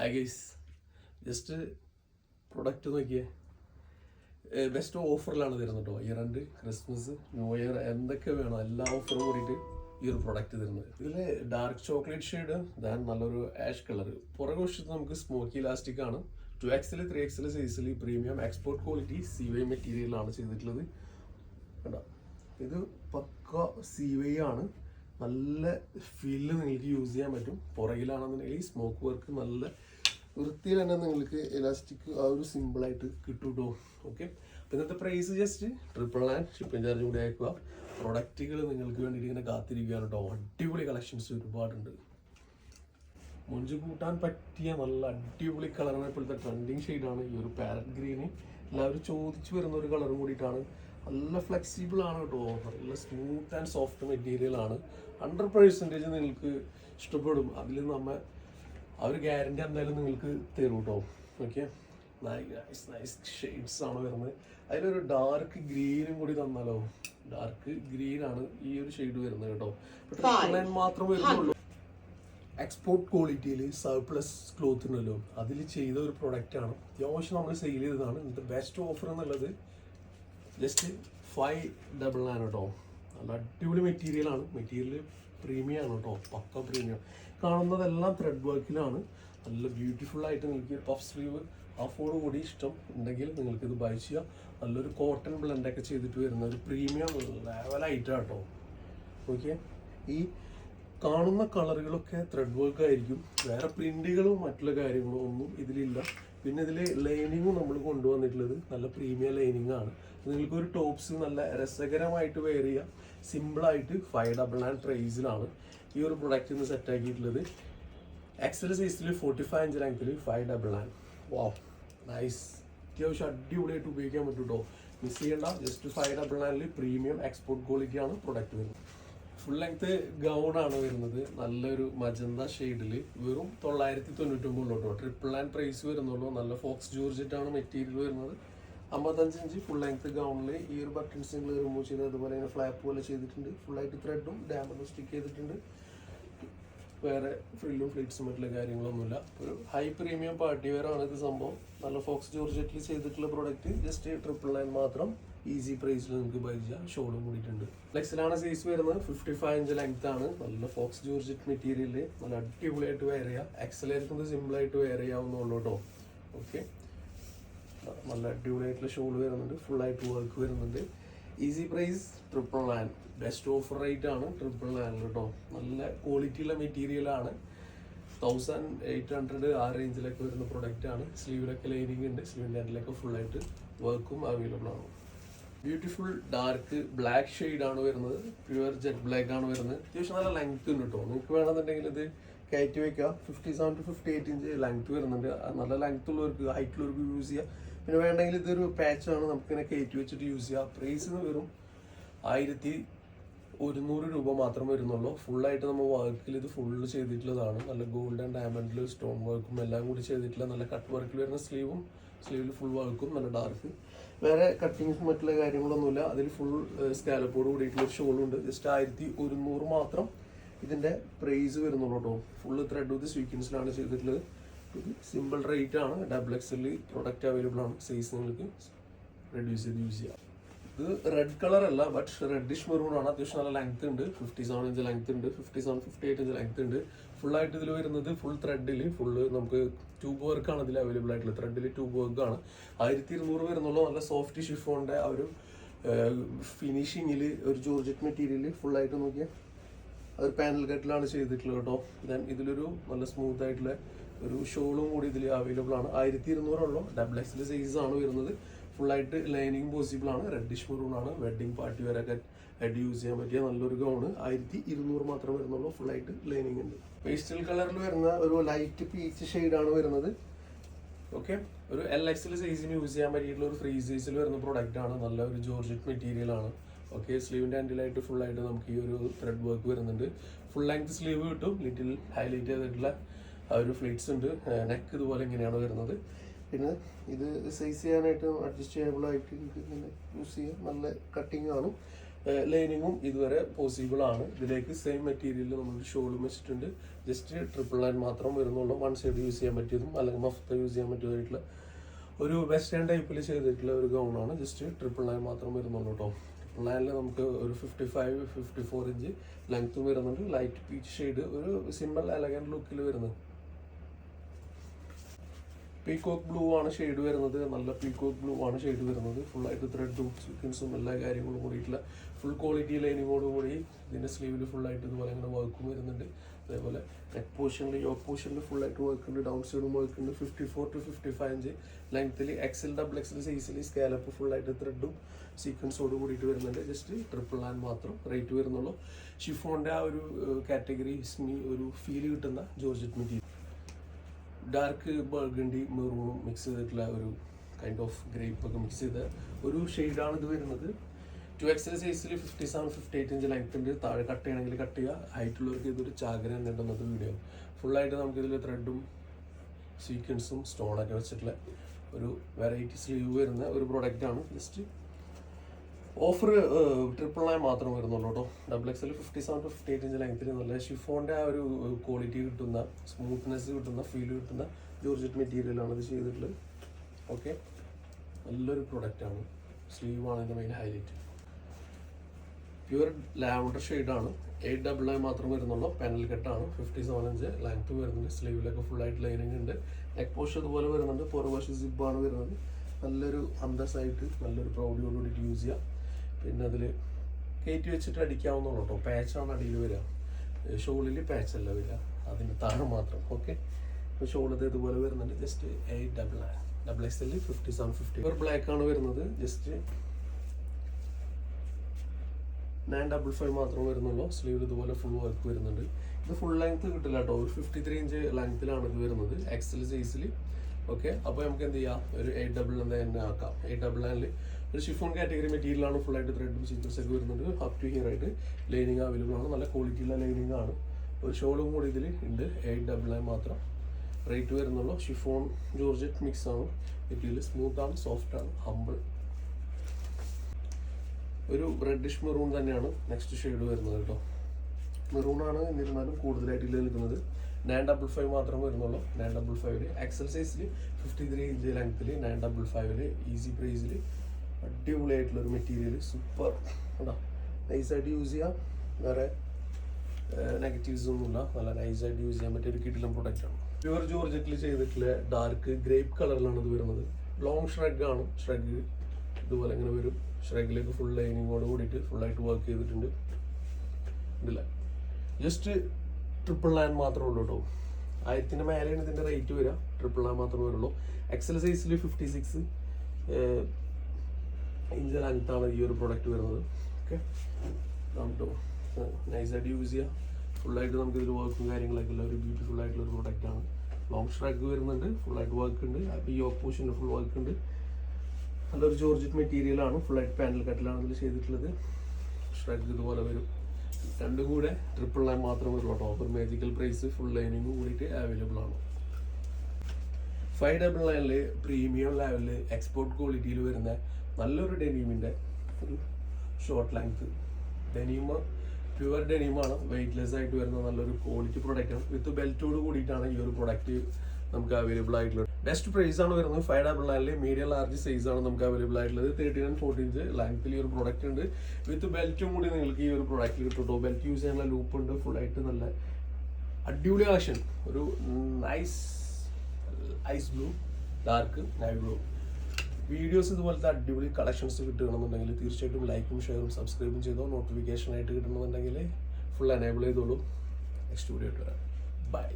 Hi guys just product നോക്കിയേ. Best ഓഫറിലാണ് തരുന്നത് കേട്ടോ year end Christmas new year എന്തൊക്കെ വേണം എല്ലാ ഓഫറും കൂടിയിട്ട് ഈ ഒരു പ്രൊഡക്റ്റ് തരുന്നത്. ഇതിൽ ഡാർക്ക് ചോക്ലേറ്റ് ഷെയ്ഡ് ദാൻ നല്ലൊരു ആഷ് കളർ പുറകെ വശത്ത് നമുക്ക് സ്മോക്കി ഇലാസ്റ്റിക് ആണ്. ടു എക്സിൽ ത്രീ എക്സിൽ സൈസിൽ premium export quality C Y മെറ്റീരിയലാണ് ചെയ്തിട്ടുള്ളത്. കണ്ടോ? ഇത് പക്ക സി വൈ ആണ്. നല്ല ഫീലിൽ നിങ്ങൾക്ക് യൂസ് ചെയ്യാൻ പറ്റും. പുറകിലാണെന്നുണ്ടെങ്കിൽ സ്മോക്ക് വർക്ക് നല്ല വൃത്തിയിൽ തന്നെ നിങ്ങൾക്ക് എലാസ്റ്റിക് ആ ഒരു സിമ്പിളായിട്ട് കിട്ടും ഓക്കെ അപ്പം ഇന്നത്തെ price just triple nine shipping charge കൂടി അയക്കുക പ്രൊഡക്റ്റുകൾ നിങ്ങൾക്ക് വേണ്ടിയിട്ട് ഇങ്ങനെ കാത്തിരിക്കുകയാണ് കേട്ടോ അടിപൊളി കളക്ഷൻസ് ഒരുപാടുണ്ട്. മുഞ്ചു കൂട്ടാൻ പറ്റിയ നല്ല അടിപൊളി കളറാണ് ഇപ്പോഴത്തെ ട്രെൻഡിങ് ഷെയ്ഡാണ് ഈ ഒരു പാരറ്റ് ഗ്രീന് എല്ലാവരും ചോദിച്ചു വരുന്ന ഒരു കളറും കൂടിയിട്ടാണ്. നല്ല ഫ്ലെക്സിബിൾ ആണ് കേട്ടോ നല്ല സ്മൂത്ത് ആൻഡ് സോഫ്റ്റ് മെറ്റീരിയൽ ആണ്. ഹൺഡ്രഡ് പെർസെന്റേജ് നിങ്ങൾക്ക് ഇഷ്ടപ്പെടും. അതിൽ നമ്മ ആ ഒരു ഗ്യാരണ്ടി എന്തായാലും നിങ്ങൾക്ക് തരും കേട്ടോ ഓക്കെ നൈസ് നൈസ് ഷെയ്ഡ്സ് ആണ് വരുന്നത്. അതിലൊരു ഡാർക്ക് ഗ്രീനും കൂടി തന്നാലോ? ഡാർക്ക് ഗ്രീൻ ആണ് ഈ ഒരു ഷെയ്ഡ് വരുന്നത് കേട്ടോ. മാത്രം വരുന്നുള്ളൂ. എക്സ്പോർട്ട് ക്വാളിറ്റിയിൽ സർപ്ലസ് ക്ലോത്ത് ഉണ്ടല്ലോ. അതിൽ ചെയ്ത ഒരു പ്രൊഡക്റ്റ് ആണ്. അത്യാവശ്യം നമ്മൾ സെയിൽ ചെയ്തതാണ്. ഇന്നത്തെ ബെസ്റ്റ് ഓഫർ എന്നുള്ളത് ജസ്റ്റ് ഫൈവ് ഡബിൾ നയൻ കേട്ടോ. നല്ല അടിപൊളി മെറ്റീരിയൽ ആണ്. മെറ്റീരിയൽ പ്രീമിയം ആണ് കേട്ടോ പക്ക പ്രീമിയം കാണുന്നതെല്ലാം ത്രെഡ് വർക്കിലാണ് നല്ല ബ്യൂട്ടിഫുൾ ആയിട്ട് നിങ്ങൾക്ക് പഫ് സ്ലീവ് ഹാഫോട് കൂടി ഇഷ്ടം ഉണ്ടെങ്കിൽ നിങ്ങൾക്ക് ഇത് ബൈ ചെയ്യാം. നല്ലൊരു കോട്ടൺ ബ്ലെൻഡൊക്കെ ചെയ്തിട്ട് വരുന്ന ഒരു പ്രീമിയം ലെവലായിട്ടാണ് കേട്ടോ. ഓക്കെ ഈ കാണുന്ന കളറുകളൊക്കെ ത്രെഡ് വർക്ക് ആയിരിക്കും. വേറെ പ്രിന്റുകളോ മറ്റുള്ള കാര്യങ്ങളോ ഒന്നും ഇതിലില്ല. പിന്നെ ഇതിൽ ലൈനിങ്ങും നമ്മൾ കൊണ്ടുവന്നിട്ടുള്ളത് നല്ല പ്രീമിയം ലൈനിങ് ആണ്. നിങ്ങൾക്ക് ഒരു ടോപ്സ് നല്ല രസകരമായിട്ട് വെയർ ചെയ്യാം. സിമ്പിളായിട്ട് ഫൈവ് ഡബിൾ ആൻഡ് പ്രൈസിലാണ് ഈ ഒരു പ്രൊഡക്റ്റ് ഇന്ന് സെറ്റ് ആക്കിയിട്ടുള്ളത്. എക്സൽ സൈസിൽ ഫോർട്ടി ഫൈവ് ഇഞ്ച് ലെങ്ത്തിൽ ഫൈവ് ഡബിൾ ആൻഡ് വാ നൈസ് അത്യാവശ്യം അടിപൊളിയായിട്ട് ഉപയോഗിക്കാൻ പറ്റും കേട്ടോ മിസ് ചെയ്യേണ്ട ജസ്റ്റ് ഫൈവ് ഡബിൾ നയനിൽ പ്രീമിയം എക്സ്പോർട്ട് ക്വാളിറ്റിയാണ് പ്രൊഡക്റ്റ് വരുന്നത്. ഫുൾ ലെങ്ത് ഗൗൺ ആണ് വരുന്നത്. നല്ലൊരു മജന്ത ഷെയ്ഡിൽ വെറും തൊള്ളായിരത്തി തൊണ്ണൂറ്റൊമ്പത് കേട്ടോ ട്രിപ്പിൾ ആൻഡ് പ്രൈസ് വരുന്നുള്ളൂ. നല്ല ഫോക്സ് ജോർജറ്റ് ആണ് മെറ്റീരിയൽ വരുന്നത്. അമ്പത്തഞ്ച് ഇഞ്ച് ഫുൾ ലെങ്ത് ഗൗണിൽ ഈ ഒരു ബട്ടൺസ് നിങ്ങൾ റിമൂവ് ചെയ്ത് അതുപോലെ തന്നെ ഫ്ലാപ്പ് പോലെ ചെയ്തിട്ടുണ്ട്. ഫുള്ളായിട്ട് ത്രെഡും ഡാമറും സ്റ്റിക്ക് ചെയ്തിട്ടുണ്ട്. വേറെ ഫ്രില്ലും ഫ്ലീറ്റ്സും മറ്റുള്ള കാര്യങ്ങളൊന്നുമില്ല. ഒരു ഹൈ പ്രീമിയം പാർട്ടി വെയർ ആണ് ഇത് സംഭവം. നല്ല ഫോക്സ് ജോർജറ്റിൽ ചെയ്തിട്ടുള്ള പ്രോഡക്റ്റ് ജസ്റ്റ് ട്രിപ്പിൾ നയൻ മാത്രം. ഈസി പ്രൈസിൽ നമുക്ക് ബൈ ഷോളും കൂടിയിട്ടുണ്ട്. ലെക്സിലാണ് സൈസ് വരുന്നത് ഫിഫ്റ്റി ഫൈവ് ഇഞ്ച് ലെങ്ത് ആണ്. നല്ല ഫോക്സ് ജോർജറ്റ് മെറ്റീരിയൽ നല്ല അടിപൊളിയായിട്ട് വെയർ ചെയ്യാം. സിമ്പിൾ ആയിട്ട് വെയർ ചെയ്യാവുന്നുള്ളൂ കേട്ടോ ഓക്കെ നല്ല അടിപൊളിയായിട്ടുള്ള ഷോൾ വരുന്നുണ്ട്. ഫുൾ ആയിട്ട് വർക്ക് വരുന്നുണ്ട്. Easy price triple nine best offer rate ആണ് ട്രിപ്പിൾ നയൻ കേട്ടോ നല്ല ക്വാളിറ്റിയുള്ള മെറ്റീരിയൽ ആണ്. തൗസൻഡ് എയ്റ്റ് ഹൺഡ്രഡ് ആ റേഞ്ചിലൊക്കെ വരുന്ന പ്രൊഡക്റ്റ് ആണ്. സ്ലീവിലൊക്കെ ലൈനിങ് ഉണ്ട്. സ്ലീവിന്റെ ഫുൾ ആയിട്ട് വർക്കും അവൈലബിൾ ആണ്. ബ്യൂട്ടിഫുൾ ഡാർക്ക് ബ്ലാക്ക് ഷെയ്ഡ് ആണ് വരുന്നത്. പ്യുവർ ജെറ്റ് ബ്ലാക്ക് ആണ് വരുന്നത്. അത്യാവശ്യം നല്ല ലെങ്ത് ഉണ്ട് കേട്ടോ നിങ്ങൾക്ക് വേണമെന്നുണ്ടെങ്കിൽ ഇത് കയറ്റി വെക്കാം. Fifty seven to fifty eight inch length വരുന്നുണ്ട് നല്ല ലെങ്ത് ഉള്ളവർക്ക് ഹൈറ്റ് ഉള്ളവർക്ക് യൂസ് ചെയ്യാം. പിന്നെ വേണമെങ്കിൽ ഇതൊരു പാച്ചാണ് നമുക്കിങ്ങനെ കയറ്റി വെച്ചിട്ട് യൂസ് ചെയ്യാം. പ്രൈസ് എന്ന് വെറും ആയിരത്തി ഒരുന്നൂറ് രൂപ മാത്രം വരുന്നുള്ളൂ. ഫുള്ളായിട്ട് നമ്മൾ വർക്കിൽ ഇത് ഫുള്ള് ചെയ്തിട്ടുള്ളതാണ്. നല്ല ഗോൾഡൻ ഡയമണ്ടിൽ സ്റ്റോൺ വർക്കും എല്ലാം കൂടി ചെയ്തിട്ടുള്ള നല്ല കട്ട് വർക്കിൽ വരുന്ന സ്ലീവും സ്ലീവിൽ ഫുൾ വർക്കും നല്ല ഡാർക്ക് വേറെ കട്ടിങ്സ് മറ്റുള്ള കാര്യങ്ങളൊന്നുമില്ല. അതിൽ ഫുൾ സ്കാലപ്പോട് കൂടിയിട്ടുള്ള ഷോളും ഉണ്ട്. ജസ്റ്റ് ആയിരത്തി ഒരുന്നൂറ് മാത്രം ഇതിന്റെ പ്രൈസ് വരുന്നുള്ളൂ കേട്ടോ ഫുള്ള് ത്രെഡ് വിത്ത് സ്വീക്വൻസിലാണ് ചെയ്തിട്ടുള്ളത്. ഇത് സിമ്പിൾ റേറ്റ് ആണ്. ഡബിൾ എക്സൽ പ്രൊഡക്റ്റ് അവൈലബിൾ ആണ്. സൈസ് നിങ്ങൾക്ക് റെഡ്യൂസ് ചെയ്ത് യൂസ് ചെയ്യാം. ഇത് റെഡ് കളർ അല്ല ബട്ട് റെഡിഷ് മെറൂൺ ആണ്. അത്യാവശ്യം നല്ല ലെങ്ത് ഉണ്ട്. ഫിഫ്റ്റി സെവൻ ഇഞ്ച് ലെങ്ത് ഉണ്ട്. Fifty seven fifty eight inch length ഉണ്ട്. ഫുൾ ആയിട്ട് ഇതിൽ വരുന്നത് ഫുൾ ത്രെഡിൽ ഫുള്ള് നമുക്ക് ട്യൂബ് വർക്ക് ആണ് ഇതിൽ അവൈലബിൾ ആയിട്ടുള്ളത്. ത്രെഡിൽ ട്യൂബ് വർക്ക് ആണ്. ആയിരത്തി ഇരുന്നൂറ് വരുന്നുള്ള നല്ല സോഫ്റ്റ് ഷിഫോണിന്റെ ആ ഒരു ഫിനിഷിങ്ങിൽ ഒരു ജോർജറ്റ് മെറ്റീരിയൽ ഫുൾ ആയിട്ട് നോക്കിയാൽ ഒരു പാനൽ കട്ടിലാണ് ചെയ്തിട്ടുള്ളത് കേട്ടോ. ദെൻ ഇതിലൊരു നല്ല സ്മൂത്ത് ആയിട്ടുള്ള ഒരു ഷോളും കൂടി ഇതിൽ അവൈലബിൾ ആണ്. ആയിരത്തി ഇരുന്നൂറുള്ളൂ ഡബിൾ എക്സിൽ സൈസ് ആണ് വരുന്നത്. ഫുള്ളായിട്ട് ലൈനിങ് പോസിബിൾ ആണ്. റെഡിഷ് ആണ്. വെഡിങ് പാർട്ടി വരെ ഹെഡ് യൂസ് ചെയ്യാൻ പറ്റിയ നല്ലൊരു ഗൗണ് ആയിരത്തി ഇരുന്നൂറ് മാത്രമേ വരുന്നുള്ളൂ. ഫുള്ളായിട്ട് ലൈനിങ് ഉണ്ട്. പേസ്റ്റൽ കളറിൽ വരുന്ന ഒരു ലൈറ്റ് പീച്ച് ആണ് വരുന്നത്. ഓക്കെ ഒരു എൽ എക്സിൽ സൈസിന് യൂസ് ചെയ്യാൻ പറ്റിയിട്ടുള്ള ഒരു ഫ്രീ സൈസിൽ വരുന്ന പ്രോഡക്റ്റ് ആണ്. നല്ല ഒരു ജോർജറ്റ് മെറ്റീരിയൽ ആണ്. ഓക്കെ സ്ലീവിന്റെ ആൻഡിലായിട്ട് ഫുൾ ആയിട്ട് നമുക്ക് ഈ ഒരു ത്രെഡ് വർക്ക് വരുന്നുണ്ട്. ഫുൾ ലെങ്ത് സ്ലീവ് കിട്ടും. ലിറ്റിൽ ഹൈലൈറ്റ് ചെയ്തിട്ടുള്ള ഒരു ഫ്ലിറ്റ്സ് ഉണ്ട്. നെക്ക് ഇതുപോലെ ഇങ്ങനെയാണ് വരുന്നത്. പിന്നെ ഇത് സൈസ് ചെയ്യാനായിട്ട് അഡ്ജസ്റ്റ് ചെയ്യബിൾ ആയിട്ട് ഇങ്ങനെ യൂസ് ചെയ്യാം. നല്ല കട്ടിങ് ആണ് ലൈനിങ്ങും ഇതുവരെ പോസിബിൾ ആണ്. ഇതിലേക്ക് സെയിം മെറ്റീരിയൽ നമ്മൾ ഷോളും വെച്ചിട്ടുണ്ട്. ജസ്റ്റ് ട്രിപ്പിൾ ലൈൻ മാത്രം വരുന്നുള്ളൂ. വൺ സൈഡ് യൂസ് ചെയ്യാൻ പറ്റിയതും അല്ലെങ്കിൽ മഫ്ത യൂസ് ചെയ്യാൻ പറ്റിയതായിട്ടുള്ള ഒരു വെസ്റ്റേൺ ടൈപ്പിൽ ചെയ്തിട്ടുള്ള ഒരു ഗൗണാണ് ജസ്റ്റ് ട്രിപ്പിൾ ലൈൻ മാത്രം വരുന്നുള്ളൂ കേട്ടോ ട്രിപ്പിൾ ലൈനിൽ നമുക്ക് ഒരു fifty five fifty four inch ലെങ്ത്തും വരുന്നുണ്ട്. ലൈറ്റ് പീച്ച് ഷെയ്ഡ് ഒരു സിമ്പിൾ എലഗന്റ് ലുക്കിൽ വരുന്നത്. പീകോക്ക് ബ്ലൂ ആണ് ഷെയ്ഡ് വരുന്നത്. നല്ല പീകോക്ക് ബ്ലൂ ആണ് ഷെയ്ഡ് വരുന്നത്. ഫുള്ളായിട്ട് ത്രെഡും സ്വീക്കൻസും എല്ലാ കാര്യങ്ങളും കൂടിയിട്ടുള്ള ഫുൾ ക്വാളിറ്റി ലൈനിങ്ങോട് കൂടി ഇതിന്റെ സ്ലീവിൽ ഫുള്ളായിട്ട് ഇതുപോലെ അങ്ങനെ വർക്കും വരുന്നുണ്ട്. അതേപോലെ നെക്ക് പോർഷനിൽ യോക്ക് പോർഷനിൽ ഫുള്ളായിട്ട് വർക്ക് ഉണ്ട്. ഡൗൺ സൈഡും വർക്ക് ഉണ്ട്. Fifty four to fifty five inch ലെങ്ത്തിൽ എക്സൽ ഡബിൾ എക്സൽ സൈസിൽ സ്കാലപ്പ് ഫുള്ളായിട്ട് ത്രെഡും സീക്വൻസോട് കൂടിയിട്ട് വരുന്നുണ്ട്. ജസ്റ്റ് ട്രിപ്പിൾ ആൻഡ് മാത്രം റേറ്റ് വരുന്നുള്ളൂ. ഷിഫോണിന്റെ ആ ഒരു കാറ്റഗറി ഒരു ഫീൽ കിട്ടുന്ന ജോർജറ്റ് മെറ്റീരിയൽ ഡാർക്ക് ബർഗണ്ടി മെറൂണും മിക്സ് ചെയ്തിട്ടുള്ള ഒരു കൈൻഡ് ഓഫ് ഗ്രേപ്പ് ഒക്കെ മിക്സ് ചെയ്ത ഒരു ഷെയ്ഡാണ് ഇത് വരുന്നത്. ടു എക്സൽ സൈസിൽ fifty seven fifty eight inch length ഉണ്ട്. താഴെ കട്ട് ചെയ്യണമെങ്കിൽ കട്ട് ചെയ്യുക ഹൈറ്റ് ഉള്ളവർക്ക് ഇതൊരു ചാകര തന്നെ ഉണ്ടെന്നത് വീഡിയോ ഫുള്ളായിട്ട് നമുക്ക് ഇതിൽ ത്രെഡും സീക്വൻസും സ്റ്റോണൊക്കെ വെച്ചിട്ടുള്ള ഒരു വെറൈറ്റി സ്ലീവ് വരുന്ന ഒരു പ്രൊഡക്റ്റാണ് ജസ്റ്റ് ഓഫർ ട്രിപ്പിൾ ആയി മാത്രം വരുന്നുള്ളൂ കേട്ടോ. Double XL fifty seven to fifty eight inch ലെങ്ത്തിൽ നല്ല ഷിഫോണിന്റെ ആ ഒരു ക്വാളിറ്റി കിട്ടുന്ന സ്മൂത്ത്നെസ് കിട്ടുന്ന ഫീൽ കിട്ടുന്ന ജോർജറ്റ് മെറ്റീരിയലാണ് ഇത് ചെയ്തിട്ടുള്ളത്. ഓക്കെ നല്ലൊരു പ്രൊഡക്റ്റാണ് സ്ലീവാണ് ഇതിന്റെ മെയിൻ ഹൈലൈറ്റ് പ്യുവർ ലാവണ്ടർ ഷെയ്ഡാണ് എയ്റ്റ് ഡബിൾ ആയി മാത്രം വരുന്നുള്ളൂ. പാനൽ കെട്ടാണ് ഫിഫ്റ്റി സെവൻ ഇഞ്ച് ലെങ്ത് വരുന്നുണ്ട്. സ്ലീവിലൊക്കെ ഫുള്ളായിട്ട് ലൈനിങ് ഉണ്ട്. നെക്ക് പോഷ് അതുപോലെ വരുന്നുണ്ട്. പുറവശ് സിബാണ് വരുന്നത്. നല്ലൊരു അന്തസ്സായിട്ട് നല്ലൊരു പ്രൗഡിയോട് കൂടിയിട്ട് യൂസ് ചെയ്യാം. പിന്നെ അതിൽ കയറ്റി വെച്ചിട്ട് അടിക്കാവുന്നുള്ളൂ കേട്ടോ. പാച്ചാണ് അടിയിൽ വരിക. ഷോളിൽ പാച്ചല്ല വരിക. അതിന്റെ താഴെ മാത്രം. ഓക്കെ? ഇപ്പോൾ ഷോളിത് ഇത് ഇതുപോലെ വരുന്നുണ്ട്. Just eight double nine double X L fifty seven fifty ഒരു ബ്ലാക്ക് ആണ് വരുന്നത്. ജസ്റ്റ് നയൻ ഡബിൾ ഫൈവ് മാത്രമേ വരുന്നുള്ളൂ. സ്ലീവ് ഇതുപോലെ ഫുൾ വർക്ക് വരുന്നുണ്ട്. ഇത് ഫുൾ ലെങ്ത് കിട്ടില്ല കേട്ടോ. ഒരു ഫിഫ്റ്റി ത്രീ ഇഞ്ച് ലെങ്ത്തിലാണ് ഇത് വരുന്നത്. എക്സൽ സൈസിൽ ഓക്കെ? അപ്പോൾ നമുക്ക് എന്ത് ചെയ്യാം? ഒരു എയ്റ്റ് ഡബിൾ തന്നെ ആക്കാം. എയ്റ്റ് ഡബിൾ നയനിൽ ഒരു ഷിഫോൺ കാറ്റഗറി മെറ്റീരിയലാണ് ഫുൾ ആയിട്ട് ത്രെഡും സീക്വൻസ് ഒക്കെ വരുന്നുണ്ട്. അപ് ടു ഹിയർ ആയിട്ട് ലൈനിങ് അവൈലബിൾ ആണ്. നല്ല ക്വാളിറ്റിയുള്ള ലൈനിങ് ആണ്. ഒരു ഷോളും കൂടി ഇതിൽ ഉണ്ട്. എയ്റ്റ് ഡബിൾ ആയി മാത്രം. റേറ്റ് വരുന്നുള്ളൂ. ഷിഫോൺ ജോർജറ്റ് മിക്സ് ആണ്. മെറ്റീരിയൽ സ്മൂത്ത് ആണ് സോഫ്റ്റ് ആണ് ഹമ്പിൾ ഒരു റെഡിഷ് മെറൂൺ തന്നെയാണ് നെക്സ്റ്റ് ഷെയ്ഡ് വരുന്നത് കേട്ടോ. മെറൂണാണ് എന്നിരുന്നാലും കൂടുതലായിട്ട് ഇതിൽ നിൽക്കുന്നത്. നയൻ ഡബിൾ ഫൈവ് മാത്രമേ വരുന്നുള്ളൂ. നയൻ ഡബിൾ ഫൈവിൽ എക്സൽ സൈസിൽ ഫിഫ്റ്റി ത്രീ ഇഞ്ച് ലെങ്ത്തിൽ നയൻ ഡബിൾ ഫൈവിൽ ഈസി പ്രൈസിൽ അടിപൊളിയായിട്ടുള്ള ഒരു മെറ്റീരിയൽ സൂപ്പർ കേട്ടോ നൈസായിട്ട് യൂസ് ചെയ്യാം. വേറെ നെഗറ്റീവ്സ് ഒന്നുമില്ല. നല്ല നൈസായിട്ട് യൂസ് ചെയ്യാൻ പറ്റിയ ഒരു പ്രൊഡക്റ്റ് ആണ്. പ്യുവർ ജോർജറ്റിൽ ചെയ്തിട്ടുള്ള ഡാർക്ക് ഗ്രേപ്പ് കളറിലാണ് ഇത് വരുന്നത്. ലോങ് ഷ്രഗ് ആണ്. ഷ്രഗ് ഇതുപോലെ ഇങ്ങനെ വരും. ഷ്രഗിലേക്ക് ഫുൾ ലൈനിങ്ങോട് കൂടിയിട്ട് ഫുള്ളായിട്ട് വർക്ക് ചെയ്തിട്ടുണ്ട്. ഇതില്ല ജസ്റ്റ് ട്രിപ്പിൾ നയൻ മാത്രമേ ഉള്ളൂ കേട്ടോ ആയിരത്തിന്റെ മേലെയാണ് ഇതിന്റെ റേറ്റ് വരിക. ട്രിപ്പിൾ നയൻ മാത്രമേ വരുള്ളൂ. എക്സൽ സൈസിൽ ഫിഫ്റ്റി സിക്സ് ഇഞ്ച് ലെങ്ത്താണ് ഈ ഒരു പ്രൊഡക്റ്റ് വരുന്നത്. ഓക്കെ നമുക്ക് നൈസായിട്ട് യൂസ് ചെയ്യാം. ഫുള്ളായിട്ട് നമുക്ക് ഇതിൽ വർക്കും കാര്യങ്ങളൊക്കെ ഉള്ള ഒരു ബ്യൂട്ടിഫുൾ ആയിട്ടുള്ള ഒരു പ്രൊഡക്റ്റാണ് ലോങ് സ്ട്രാക്ക് വരുന്നുണ്ട്. ഫുള്ളായിട്ട് വർക്ക് ഉണ്ട്. അപ്പോൾ ഈ യോക്ക് ഫുൾ വർക്ക് ഉണ്ട്. നല്ലൊരു ജോർജറ്റ് മെറ്റീരിയലാണ് ഫുള്ളായിട്ട് പാനൽ കട്ടിലാണ് ഇതിൽ ചെയ്തിട്ടുള്ളത്. സ്ട്രാക്ക് ഇതുപോലെ വരും. രണ്ടും കൂടെ ട്രിപ്പിൾ നയൻ മാത്രമേ ഉള്ളൂ കേട്ടോ. ഒരു മാജിക്കൽ പ്രൈസ് ഫുൾ ലൈനിങ്ങും കൂടിയിട്ട് അവൈലബിൾ ആണ്. ഫൈവ് ഡബിൾ നയനിൽ പ്രീമിയം ലെവലിൽ എക്സ്പോർട്ട് ക്വാളിറ്റിയിൽ വരുന്ന നല്ലൊരു ഡെനീമിന്റെ ഒരു ഷോർട്ട് ലെങ്ത് ഡെനീമ് പ്യുവർ ഡെനീമാണ് വെയ്റ്റ്ലെസ് ആയിട്ട് വരുന്ന നല്ലൊരു ക്വാളിറ്റി പ്രൊഡക്റ്റാണ് വിത്ത് ബെൽറ്റോട് കൂടിയിട്ടാണ് ഈ ഒരു പ്രൊഡക്റ്റ് നമുക്ക് അവൈലബിൾ ആയിട്ടുള്ളത്. ബെസ്റ്റ് പ്രൈസ് ആണ് വരുന്നത് ഫൈവ് ഡബിൾ നയനിൽ മീഡിയം ലാർജ് സൈസ് ആണ് നമുക്ക് അവൈലബിൾ ആയിട്ടുള്ളത്. തേർട്ടീൻ ആൻഡ് ഫോർട്ടീൻ ഇഞ്ച് ലെങ്ത്തിൽ ഈ ഒരു പ്രൊഡക്റ്റ് ഉണ്ട്. വിത്ത് ബെൽറ്റും കൂടി നിങ്ങൾക്ക് ഈ ഒരു പ്രൊഡക്റ്റിൽ കിട്ടും ബെൽറ്റ് യൂസ് ചെയ്യാനുള്ള ലൂപ്പ് ഉണ്ട്. ഫുൾ ആയിട്ട് നല്ല അടിപൊളി കളക്ഷൻ. ഒരു nice ice blue dark navy blue videos ഇതുപോലത്തെ അടിപൊളി കളക്ഷൻസ് കിട്ടുകയാണെന്നുണ്ടെങ്കിൽ തീർച്ചയായിട്ടും ലൈക്കും ഷെയറും സബ്സ്ക്രൈബും ചെയ്തോ. നോട്ടിഫിക്കേഷൻ ആയിട്ട് കിട്ടണമെന്നുണ്ടെങ്കിൽ ഫുൾ എനേബിൾ ചെയ്തോളൂ. നെക്സ്റ്റ് വീഡിയോ ആയിട്ട് വരാം. ബൈ